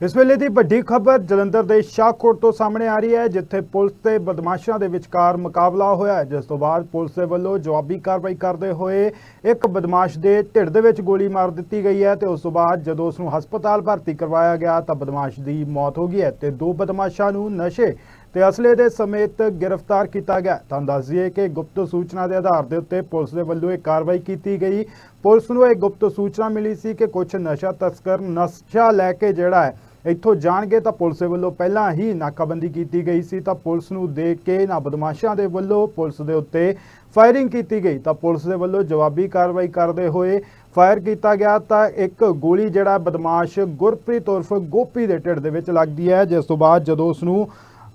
ਇਸ ਵੇਲੇ ਦੀ ਵੱਡੀ ਖਬਰ ਜਲੰਧਰ ਦੇ ਸ਼ਾਹਕੋਟ ਤੋਂ ਸਾਹਮਣੇ ਆ ਰਹੀ ਹੈ, ਜਿੱਥੇ ਪੁਲਿਸ ਤੇ ਬਦਮਾਸ਼ਾਂ ਦੇ ਵਿਚਕਾਰ ਮੁਕਾਬਲਾ ਹੋਇਆ ਜਿਸ ਤੋਂ ਬਾਅਦ ਪੁਲਿਸ ਦੇ ਵੱਲੋਂ ਜਵਾਬੀ ਕਾਰਵਾਈ ਕਰਦੇ ਹੋਏ ਇੱਕ ਬਦਮਾਸ਼ ਦੇ ਢਿੱਡ ਦੇ ਵਿੱਚ ਗੋਲੀ ਮਾਰ ਦਿੱਤੀ ਗਈ ਹੈ ਤੇ ਉਸ ਤੋਂ ਬਾਅਦ ਜਦੋਂ ਉਸ ਨੂੰ ਹਸਪਤਾਲ ਭਰਤੀ ਕਰਵਾਇਆ ਗਿਆ ਤਾਂ ਬਦਮਾਸ਼ ਦੀ ਮੌਤ ਹੋ ਗਈ ਹੈ ਤੇ ਦੋ ਬਦਮਾਸ਼ਾਂ ਨੂੰ ਨਸ਼ੇ ਤੇ ਅਸਲੇ ਦੇ ਸਮੇਤ ਗ੍ਰਿਫਤਾਰ ਕੀਤਾ ਗਿਆ ਤੁਹਾਨੂੰ ਦੱਸ ਦਈਏ ਕਿ ਗੁਪਤ ਸੂਚਨਾ ਦੇ ਆਧਾਰ ਦੇ ਉੱਤੇ ਪੁਲਿਸ ਦੇ ਵੱਲੋਂ ਇਹ ਕਾਰਵਾਈ ਕੀਤੀ ਗਈ। ਪੁਲਿਸ ਨੂੰ ਇਹ ਗੁਪਤ ਸੂਚਨਾ ਮਿਲੀ ਸੀ ਕਿ ਕੁਝ ਨਸ਼ਾ ਤਸਕਰ ਨਸ਼ਾ ਲੈ ਕੇ ਜਿਹੜਾ ਹੈ ਇੱਥੋਂ ਜਾਣਗੇ ਤਾਂ ਪੁਲਿਸ ਦੇ ਵੱਲੋਂ ਪਹਿਲਾਂ ਹੀ ਨਾਕਾਬੰਦੀ ਕੀਤੀ ਗਈ ਸੀ, ਤਾਂ ਪੁਲਿਸ ਨੂੰ ਦੇਖ ਕੇ ਨਾ ਬਦਮਾਸ਼ਾਂ ਦੇ ਵੱਲੋਂ ਪੁਲਿਸ ਦੇ ਉੱਤੇ ਫਾਇਰਿੰਗ ਕੀਤੀ ਗਈ, ਤਾਂ ਪੁਲਿਸ ਦੇ ਵੱਲੋਂ ਜਵਾਬੀ ਕਾਰਵਾਈ ਕਰਦੇ ਹੋਏ ਫਾਇਰ ਕੀਤਾ ਗਿਆ, ਤਾਂ ਇੱਕ ਗੋਲੀ ਜਿਹੜਾ ਬਦਮਾਸ਼ ਗੁਰਪ੍ਰੀਤ ਉਰਫ ਗੋਪੀ ਦੇ ਢਿੱਡ ਦੇ ਵਿੱਚ ਲੱਗਦੀ ਹੈ, ਜਿਸ ਤੋਂ ਬਾਅਦ ਜਦੋਂ ਉਸ ਨੂੰ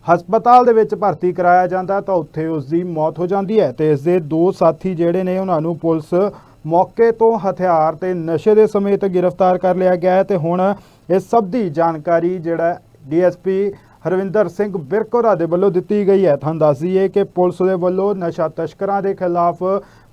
ਹਸਪਤਾਲ ਦੇ ਵਿੱਚ ਭਰਤੀ ਕਰਾਇਆ ਜਾਂਦਾ, ਤਾਂ ਉੱਥੇ ਉਸ ਦੀ ਮੌਤ ਹੋ ਜਾਂਦੀ ਹੈ ਤੇ ਇਸ ਦੇ ਦੋ ਸਾਥੀ ਜਿਹੜੇ ਨੇ ਉਹਨਾਂ ਨੂੰ ਪੁਲਿਸ ਮੌਕੇ ਤੋਂ ਹਥਿਆਰ ਤੇ ਨਸ਼ੇ ਦੇ ਸਮੇਤ ਗ੍ਰਿਫਤਾਰ ਕਰ ਲਿਆ ਗਿਆ ਹੈ ਤੇ ਹੁਣ ਇਸ ਸਭ ਦੀ ਜਾਣਕਾਰੀ ਜਿਹੜਾ ਡੀਐਸਪੀ ਹਰਵਿੰਦਰ ਸਿੰਘ ਬਿਰਕੋਰਾ ਦੇ ਵੱਲੋਂ ਦਿੱਤੀ ਗਈ ਹੈ। ਤੁਹਾਨੂੰ ਦੱਸ ਦਈਏ ਕਿ ਪੁਲਿਸ ਦੇ ਵੱਲੋਂ ਨਸ਼ਾ ਤਸਕਰਾਂ ਦੇ ਖਿਲਾਫ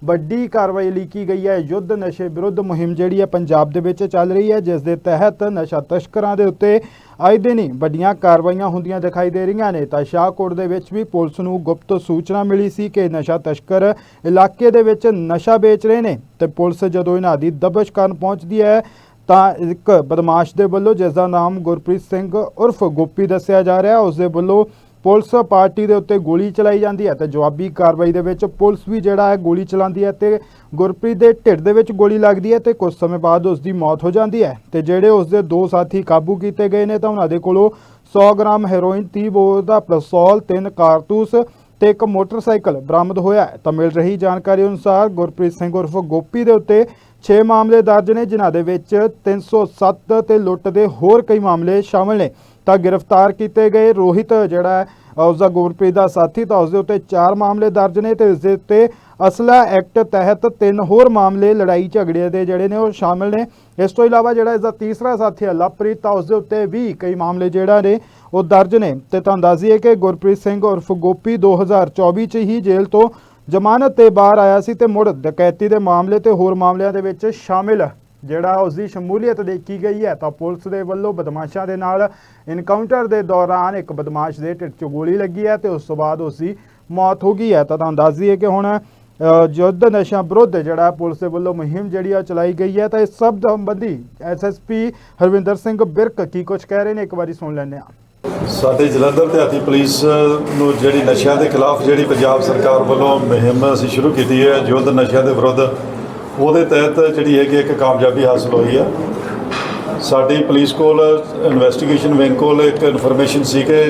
ਵੱਡੀ ਕਾਰਵਾਈ ਲਈ ਕੀ ਗਈ ਹੈ? ਯੁੱਧ ਨਸ਼ੇ ਵਿਰੁੱਧ ਮੁਹਿੰਮ ਜਿਹੜੀ ਹੈ ਪੰਜਾਬ ਦੇ ਵਿੱਚ ਚੱਲ ਰਹੀ ਹੈ, ਜਿਸ ਦੇ ਤਹਿਤ ਨਸ਼ਾ ਤਸਕਰਾਂ ਦੇ ਉੱਤੇ ਆਏ ਦਿਨ ਹੀ ਵੱਡੀਆਂ ਕਾਰਵਾਈਆਂ ਹੁੰਦੀਆਂ ਦਿਖਾਈ ਦੇ ਰਹੀਆਂ ਨੇ। ਤਾਂ ਸ਼ਾਹਕੋਟ ਦੇ ਵਿੱਚ ਵੀ ਪੁਲਿਸ ਨੂੰ ਗੁਪਤ ਸੂਚਨਾ ਮਿਲੀ ਸੀ ਕਿ ਨਸ਼ਾ ਤਸਕਰ ਇਲਾਕੇ ਦੇ ਵਿੱਚ ਨਸ਼ਾ ਵੇਚ ਰਹੇ ਨੇ ਤੇ ਪੁਲਿਸ ਜਦੋਂ ਇਹਨਾਂ ਦੀ ਦਬਸ਼ ਕਰਨ ਪਹੁੰਚਦੀ ਹੈ, ਤਾਂ ਇੱਕ ਬਦਮਾਸ਼ ਦੇ ਵੱਲੋਂ, ਜਿਸ ਦਾ ਨਾਮ ਗੁਰਪ੍ਰੀਤ ਸਿੰਘ ਉਰਫ ਗੋਪੀ ਦੱਸਿਆ ਜਾ ਰਿਹਾ, ਉਸ ਦੇ ਵੱਲੋਂ ਪੁਲਿਸ ਪਾਰਟੀ ਦੇ ਉੱਤੇ ਗੋਲੀ ਚਲਾਈ ਜਾਂਦੀ ਹੈ ਤੇ ਜਵਾਬੀ ਕਾਰਵਾਈ ਦੇ ਵਿੱਚ ਪੁਲਿਸ ਵੀ ਜਿਹੜਾ ਹੈ ਗੋਲੀ ਚਲਾਉਂਦੀ ਹੈ ਤੇ ਗੁਰਪ੍ਰੀਤ ਦੇ ਢਿੱਡ ਦੇ ਵਿੱਚ ਗੋਲੀ ਲੱਗਦੀ ਹੈ ਤੇ ਕੁਝ ਸਮੇਂ ਬਾਅਦ ਉਸ ਦੀ ਮੌਤ ਹੋ ਜਾਂਦੀ ਹੈ ਤੇ ਜਿਹੜੇ ਉਸ ਦੇ ਦੋ ਸਾਥੀ ਕਾਬੂ ਕੀਤੇ ਗਏ ਨੇ ਤਾਂ ਉਹਨਾਂ ਦੇ ਕੋਲੋਂ 100 ਗ੍ਰਾਮ ਹੈਰੋਇਨ 30 ਬੋਰ ਦਾ ਪਿਸਤੌਲ ਤਿੰਨ ਕਾਰਤੂਸ ਤੇ ਇੱਕ ਮੋਟਰਸਾਈਕਲ ਬਰਾਮਦ ਹੋਇਆ ਹੈ। ਤਾਂ ਮਿਲ ਰਹੀ ਜਾਣਕਾਰੀ ਅਨੁਸਾਰ ਗੁਰਪ੍ਰੀਤ ਸਿੰਘ ਉਰਫ ਗੋਪੀ ਦੇ ਉੱਤੇ 6 ਮਾਮਲੇ ਦਰਜ ਨੇ, ਜਿਨ੍ਹਾਂ ਦੇ ਵਿੱਚ 307 ਤੇ ਲੁੱਟ ਦੇ ਹੋਰ ਕਈ ਮਾਮਲੇ ਸ਼ਾਮਲ ਨੇ। ਤਾਂ ਗ੍ਰਿਫਤਾਰ ਕੀਤੇ ਗਏ। ਰੋਹਿਤ ਜਿਹੜਾ ਹੈ ਉਸ ਦਾ ਗੁਰਪ੍ਰੀਤ ਦਾ ਸਾਥੀ ਤਾਂ ਉਸ ਦੇ ਉੱਤੇ 4 ਮਾਮਲੇ ਦਰਜ ਨੇ ਤੇ ਇਸ ਦੇ ਉੱਤੇ ਅਸਲਾ ਐਕਟ ਤਹਿਤ ਤਿੰਨ ਹੋਰ ਮਾਮਲੇ ਲੜਾਈ ਝਗੜੇ ਦੇ ਜਿਹੜੇ ਨੇ ਉਹ ਸ਼ਾਮਲ ਨੇ। ਇਸ ਤੋਂ ਇਲਾਵਾ ਜਿਹੜਾ ਇਸ ਦਾ ਤੀਸਰਾ ਸਾਥੀ ਹੈ, ਲਵਪ੍ਰੀਤ, ਤਾਂ ਉਸ ਦੇ ਉੱਤੇ ਵੀ ਕਈ ਮਾਮਲੇ ਜਿਹੜਾ ਨੇ ਉਹ ਦਰਜ ਨੇ। ਤੇ ਤੁਹਾਨੂੰ ਦੱਸ ਦਈਏ ਕਿ ਗੁਰਪ੍ਰੀਤ ਸਿੰਘ ਉਰਫ ਗੋਪੀ 2024 ਚ ਹੀ ਜੇਲ੍ਹ ਤੋਂ ਜ਼ਮਾਨਤ ਤੇ ਬਾਹਰ ਆਇਆ ਸੀ ਤੇ ਮੁੜ ਡਕੈਤੀ ਦੇ ਮਾਮਲੇ ਤੇ ਹੋਰ ਮਾਮਲਿਆਂ ਦੇ ਵਿੱਚ ਸ਼ਾਮਿਲ ਜਿਹੜਾ ਉਸ ਦੀ ਸ਼ਮੂਲੀਅਤ ਦੇਖੀ ਗਈ ਹੈ, ਤਾਂ ਪੁਲਿਸ ਦੇ ਵੱਲੋਂ ਬਦਮਾਸ਼ਾਂ ਦੇ ਨਾਲ ਇਨਕਾਊਂਟਰ ਦੇ ਦੌਰਾਨ ਇੱਕ ਬਦਮਾਸ਼ ਦੇ ਢਿੱਡ 'ਚ ਗੋਲੀ ਲੱਗੀ ਹੈ ਤੇ ਉਸ ਤੋਂ ਬਾਅਦ ਉਸ ਦੀ ਮੌਤ ਹੋ ਗਈ ਹੈ। ਤਾਂ ਤੁਹਾਨੂੰ ਦੱਸ ਦਈਏ ਕਿ ਹੁਣ ਯੁੱਧ ਨਸ਼ਾ ਵਿਰੁੱਧ ਜਿਹੜਾ ਪੁਲਿਸ ਦੇ ਵੱਲੋਂ ਮੁਹਿੰਮ ਜਿਹੜੀ ਆ ਚਲਾਈ ਗਈ ਹੈ, ਤਾਂ ਇਸ ਸਭ ਸੰਬੰਧੀ ਐਸਐਸਪੀ ਹਰਵਿੰਦਰ ਸਿੰਘ ਬਿਰਕ ਕੀ ਕੁਝ ਕਹਿ ਰਹੇ ਨੇ, ਇੱਕ ਵਾਰੀ ਸੁਣ ਲੈਂਦੇ ਹਾਂ। ਸਾਡੇ ਜਲੰਧਰ ਦਿਹਾਤੀ ਪੁਲਿਸ ਨੂੰ ਜਿਹੜੀ ਨਸ਼ਿਆਂ ਦੇ ਖਿਲਾਫ ਜਿਹੜੀ ਪੰਜਾਬ ਸਰਕਾਰ ਵੱਲੋਂ ਮੁਹਿੰਮ ਅਸੀਂ ਸ਼ੁਰੂ ਕੀਤੀ ਹੈ, ਯੁੱਧ ਨਸ਼ਿਆਂ ਦੇ ਵਿਰੁੱਧ ਉਹਦੇ ਤਹਿਤ ਜਿਹੜੀ ਹੈਗੀ ਇੱਕ ਕਾਮਯਾਬੀ ਹਾਸਲ ਹੋਈ ਆ। ਸਾਡੀ ਪੁਲਿਸ ਕੋਲ ਇਨਵੈਸਟੀਗੇਸ਼ਨ ਵਿੰਗ ਕੋਲ ਇੱਕ ਇਨਫੋਰਮੇਸ਼ਨ ਸੀ ਕਿ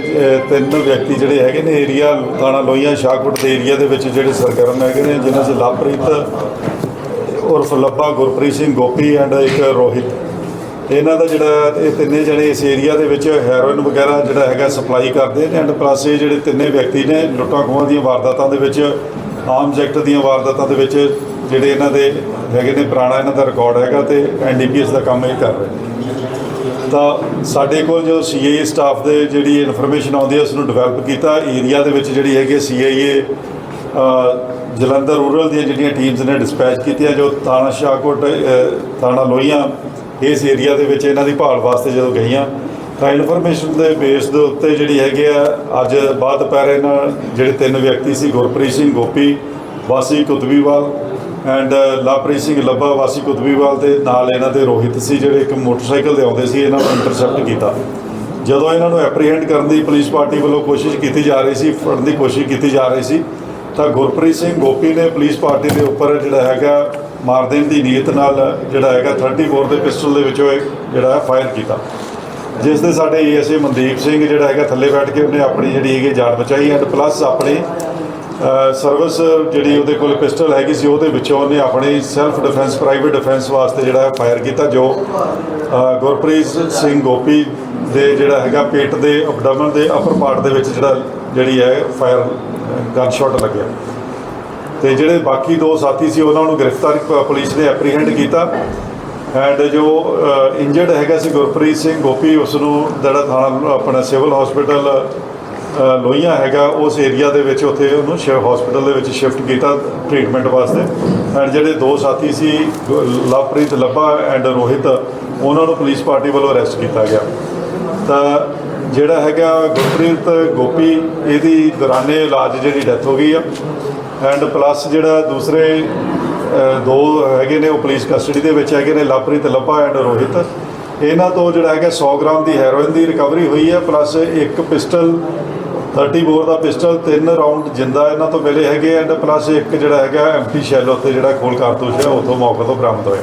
ਤਿੰਨ ਵਿਅਕਤੀ ਜਿਹੜੇ ਹੈਗੇ ਨੇ ਏਰੀਆ ਥਾਣਾ ਲੋਹੀਆਂ, ਸ਼ਾਹਕੋਟ ਦੇ ਏਰੀਆ ਦੇ ਵਿੱਚ ਜਿਹੜੇ ਸਰਗਰਮ ਹੈਗੇ ਨੇ, ਜਿਨ੍ਹਾਂ 'ਚ ਲਵਪ੍ਰੀਤ ਉਰਫ ਲੱਭਾ, ਗੁਰਪ੍ਰੀਤ ਸਿੰਘ ਗੋਪੀ ਐਂਡ ਇੱਕ ਰੋਹਿਤ। ਇਹਨਾਂ ਦਾ ਜਿਹੜਾ ਇਹ ਤਿੰਨੇ ਜਣੇ ਇਸ ਏਰੀਆ ਦੇ ਵਿੱਚ ਹੈਰੋਇਨ ਵਗੈਰਾ ਜਿਹੜਾ ਹੈਗਾ ਸਪਲਾਈ ਕਰਦੇ ਨੇ ਐਂਡ ਪਲੱਸ ਇਹ ਜਿਹੜੇ ਤਿੰਨੇ ਵਿਅਕਤੀ ਨੇ ਲੁੱਟਾਂ ਖੋਹਾਂ ਦੀਆਂ ਵਾਰਦਾਤਾਂ ਦੇ ਵਿੱਚ, ਆਮ ਜੈਕਟ ਦੀਆਂ ਵਾਰਦਾਤਾਂ ਦੇ ਵਿੱਚ ਜਿਹੜੇ ਇਹਨਾਂ ਦੇ ਹੈਗੇ ਨੇ ਪੁਰਾਣਾ ਇਹਨਾਂ ਦਾ ਰਿਕਾਰਡ ਹੈਗਾ ਤੇ ਐਨਡੀਪੀਐਸ ਦਾ ਕੰਮ ਇਹ ਕਰ ਰਹੇ ਤਾਂ ਸਾਡੇ ਕੋਲ ਜੋ ਸੀਆਈਏ ਸਟਾਫ ਦੇ ਜਿਹੜੀ ਇਨਫੋਰਮੇਸ਼ਨ ਆਉਂਦੀ ਹੈ ਉਸ ਨੂੰ ਡਿਵੈਲਪ ਕੀਤਾ। ਏਰੀਆ ਦੇ ਵਿੱਚ ਜਿਹੜੀ ਹੈਗੀ ਸੀਆਈਏ ਜਲੰਧਰ ਰੂਰਲ ਦੀਆਂ ਜਿਹੜੀਆਂ ਟੀਮਸ ਨੇ ਡਿਸਪੈਚ ਕੀਤੀਆਂ, ਜੋ ਥਾਣਾ ਸ਼ਾਹਕੋਟ ਥਾਣਾ ਲੋਹੀਆਂ, ਇਸ ਏਰੀਆ ਦੇ ਵਿੱਚ ਇਹਨਾਂ ਦੀ ਭਾਲ ਵਾਸਤੇ ਜਦੋਂ ਗਈਆਂ, ਤਾਂ ਇਨਫੋਰਮੇਸ਼ਨ ਦੇ ਬੇਸ ਦੇ ਉੱਤੇ ਜਿਹੜੀ ਹੈਗੀ ਆ ਅੱਜ ਬਾਅਦ ਦੁਪਹਿਰ ਇਹਨਾਂ ਜਿਹੜੇ ਤਿੰਨ ਵਿਅਕਤੀ ਸੀ, ਗੁਰਪ੍ਰੀਤ ਸਿੰਘ ਗੋਪੀ, ਵਾਸੀ ਕੁਤਬੀਵਾਲ ਐਂਡ ਲਵਪ੍ਰੀਤ ਸਿੰਘ ਲੱਭਾ ਵਾਸੀ ਕੁਤਬੀਵਾਲ ਦੇ ਨਾਲ ਇਹਨਾਂ ਦੇ ਰੋਹਿਤ ਸੀ, ਜਿਹੜੇ ਇੱਕ ਮੋਟਰਸਾਈਕਲ ਤੇ ਆਉਂਦੇ ਸੀ, ਇਹਨਾਂ ਨੂੰ ਇੰਟਰਸੈਪਟ ਕੀਤਾ। ਜਦੋਂ ਇਹਨਾਂ ਨੂੰ ਐਪਰੀਹੈਂਡ ਕਰਨ ਦੀ ਪੁਲਿਸ ਪਾਰਟੀ ਵੱਲੋਂ ਕੋਸ਼ਿਸ਼ ਕੀਤੀ ਜਾ ਰਹੀ ਸੀ, ਫੜਨ ਦੀ ਕੋਸ਼ਿਸ਼ ਕੀਤੀ ਜਾ ਰਹੀ ਸੀ, ਤਾਂ ਗੁਰਪ੍ਰੀਤ ਸਿੰਘ ਗੋਪੀ ਨੇ ਪੁਲਿਸ ਪਾਰਟੀ ਦੇ ਉੱਪਰ ਜਿਹੜਾ ਹੈਗਾ ਮਾਰ ਦੇਣ ਦੀ ਨੀਅਤ ਨਾਲ ਜਿਹੜਾ ਹੈਗਾ 34 ਦੇ ਪਿਸਟਲ ਦੇ ਵਿੱਚੋਂ ਇਹ ਜਿਹੜਾ ਹੈ ਫਾਇਰ ਕੀਤਾ। ਜਿਸ ਦੇ ਸਾਡੇ ਏਐਸਏ ਮਨਦੀਪ ਸਿੰਘ ਜਿਹੜਾ ਹੈਗਾ ਥੱਲੇ ਬੈਠ ਕੇ ਉਹਨੇ ਆਪਣੀ ਜਿਹੜੀ ਹੈਗੀ ਜਾਨ ਬਚਾਈ ਐਂਡ ਪਲੱਸ ਆਪਣੀ ਸਰਵਿਸ ਜਿਹੜੀ ਉਹਦੇ ਕੋਲ ਪਿਸਟਲ ਹੈਗੀ ਸੀ, ਉਹਦੇ ਵਿੱਚੋਂ ਉਹਨੇ ਆਪਣੀ ਸੈਲਫ ਡਿਫੈਂਸ ਪ੍ਰਾਈਵੇਟ ਡਿਫੈਂਸ ਵਾਸਤੇ ਜਿਹੜਾ ਹੈ ਫਾਇਰ ਕੀਤਾ, ਜੋ ਗੁਰਪ੍ਰੀਤ ਸਿੰਘ ਗੋਪੀ ਦੇ ਜਿਹੜਾ ਹੈਗਾ ਪੇਟ ਦੇ ਅਬਡੋਮਨ ਦੇ ਅਪਰ ਪਾਰਟ ਦੇ ਵਿੱਚ ਜਿਹੜਾ, ਜਿਹੜੀ ਹੈ ਫਾਇਰ ਗਨ ਸ਼ਾਟ ਲੱਗਿਆ। ਤੇ ਜਿਹੜੇ ਬਾਕੀ ਦੋ ਸਾਥੀ ਸੀ, ਉਹਨਾਂ ਨੂੰ ਗ੍ਰਿਫਤਾਰ ਪੁਲਿਸ ਨੇ ਐਪਰੀਹੈਂਡ ਕੀਤਾ। ਐਂਡ ਜੋ ਇੰਜਰਡ ਹੈਗਾ ਸੀ ਗੁਰਪ੍ਰੀਤ ਸਿੰਘ ਗੋਪੀ ਉਸ ਨੂੰ ਜਿਹੜਾ ਥਾਣਾ, ਆਪਣਾ ਸਿਵਲ ਹਸਪੀਟਲ ਲੋਹੀਆਂ ਹੈਗਾ ਉਸ ਏਰੀਆ ਦੇ ਵਿੱਚ ਉੱਥੇ ਉਹਨੂੰ ਸ਼ਿਵ ਹਸਪੀਟਲ ਦੇ ਵਿੱਚ ਸ਼ਿਫਟ ਕੀਤਾ ਟ੍ਰੀਟਮੈਂਟ ਵਾਸਤੇ। ਐਂਡ ਜਿਹੜੇ ਦੋ ਸਾਥੀ ਸੀ ਗੁ- ਲਵਪ੍ਰੀਤ ਲੱਭਾ ਐਂਡ ਰੋਹਿਤ, ਉਹਨਾਂ ਨੂੰ ਪੁਲਿਸ ਪਾਰਟੀ ਵੱਲੋਂ ਅਰੈਸਟ ਕੀਤਾ ਗਿਆ। ਤਾਂ ਜਿਹੜਾ ਹੈਗਾ ਗੁਰਪ੍ਰੀਤ ਗੋਪੀ, ਇਹਦੀ ਦੌਰਾਨੇ ਇਲਾਜ ਜਿਹੜੀ ਡੈਥ ਹੋ ਗਈ ਆ। ਐਂਡ ਪਲੱਸ ਜਿਹੜਾ ਦੂਸਰੇ ਦੋ ਹੈਗੇ ਨੇ, ਉਹ ਪੁਲਿਸ ਕਸਟਡੀ ਦੇ ਵਿੱਚ ਹੈਗੇ ਨੇ, ਲਵਪ੍ਰੀਤ ਲੱਭਾ ਐਂਡ ਰੋਹਿਤ। ਇਹਨਾਂ ਤੋਂ ਜਿਹੜਾ ਹੈਗਾ 100 ਗ੍ਰਾਮ ਦੀ ਹੈਰੋਇਨ ਦੀ ਰਿਕਵਰੀ ਹੋਈ ਹੈ ਪਲੱਸ ਇੱਕ ਪਿਸਟਲ 30 ਬੋਰ ਦਾ ਪਿਸਟਲ ਤਿੰਨ ਰਾਉਂਡ ਜਿੰਦਾ ਇਹਨਾਂ ਤੋਂ ਮਿਲੇ ਹੈਗੇ ਐਂਡ ਪਲੱਸ ਇੱਕ ਜਿਹੜਾ ਹੈਗਾ ਐਮਪੀ ਸ਼ੈਲ ਉੱਤੇ ਜਿਹੜਾ ਖੋਲ ਕਾਰਤੂਸ ਹੈ ਉਥੋਂ ਮੌਕੇ ਤੋਂ ਬਰਾਮਦ ਹੋਇਆ।